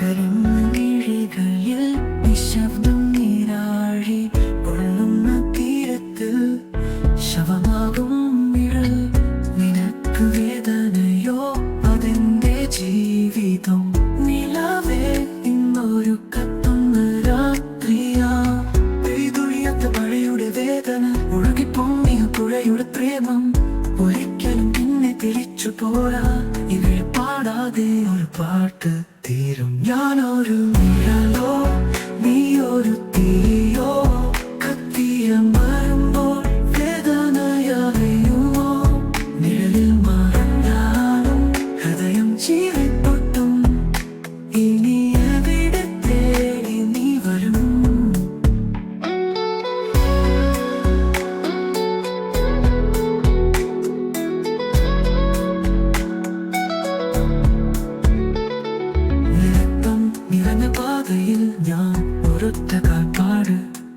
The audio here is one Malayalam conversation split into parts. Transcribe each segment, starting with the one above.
കരിങ്കിഴികളിൽ പ്രേമം. ഒരിക്കലും പിന്നെ തിരിച്ചു പോരാ. പാട്ട് തീരും. ഞാനൊരു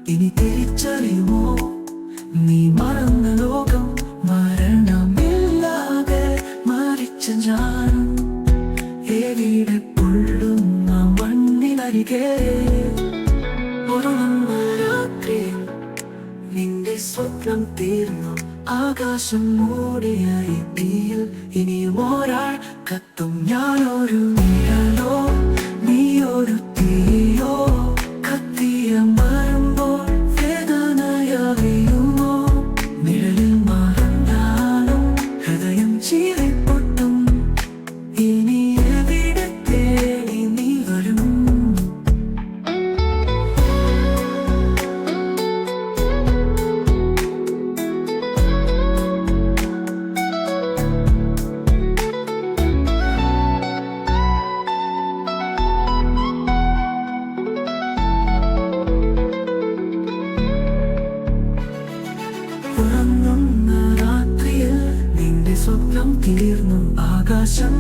ഇനി തിരിച്ചറിയുമോ? നീ മറന്ന ലോകം മരണമില്ലാതെ മരിച്ച ഞാൻ ഏവിടെ പൊള്ളുന്ന മണ്ണിനരികെ? നന്മ രാത്രി നിന്റെ സ്വപ്നം തീർന്നു. ആകാശം മൂടിയായി തീയിൽ ഇനിയും ഒരാൾ കത്തും. ഞാനൊരു നിഴലോ നീയൊരു ഒരു തീർന്നു ആകാശം